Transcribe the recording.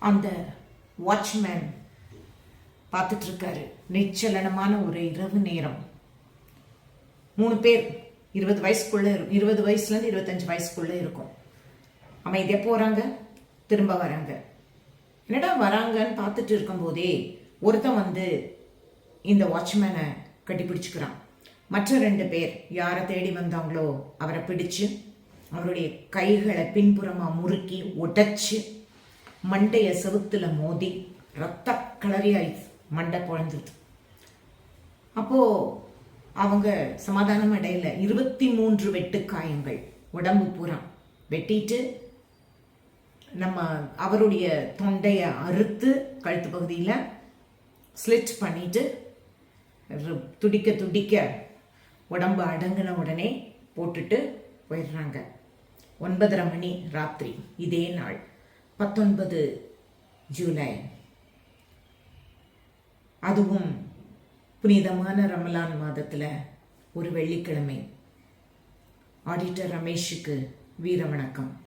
அந்த வாட்ச்மேன் பார்த்துட்ருக்காரு. நிச்சலனமான ஒரு இரவு நேரம். மூணு பேர் இருபது வயசுக்குள்ளே இரு- இருபது வயசுலேருந்து இருபத்தஞ்சி வயசுக்குள்ளே இருக்கும். அமைதியாக போகிறாங்க திரும்ப வராங்க. என்னடா வராங்கன்னு பார்த்துட்டு இருக்கும்போதே ஒருத்தன் வந்து இந்த வாட்ச்மேனை கட்டிப்பிடிச்சுக்கிறான். மற்ற ரெண்டு பேர் யாரை தேடி வந்தாங்களோ அவரை பிடிச்சு அவருடைய கைகளை பின்புறமாக முறுக்கி உடைச்சு மண்டைய செவுத்துல மோதி ரத்த கலரியாய் மண்டை குழந்துது அப்போ அவங்க சமாதானம் அடையல. இருபத்தி மூன்று வெட்டுக்காயங்கள் உடம்பு பூரா வெட்டிட்டு நம்ம அவருடைய தொண்டைய அறுத்து கழுத்து பகுதியில் ஸ்லிட் பண்ணிட்டு துடிக்க துடிக்க உடம்பு அடங்கின உடனே போட்டுட்டு போயிடுறாங்க. ஒன்பதரை மணி ராத்திரி. இதே நாள். பத்தொன்பது ஜூலை. அதுவும் புனிதமான ரமலான் மாதத்தில் ஒரு வெள்ளிக்கிழமை. ஆடிட்டர் ரமேஷுக்கு வீர வணக்கம்.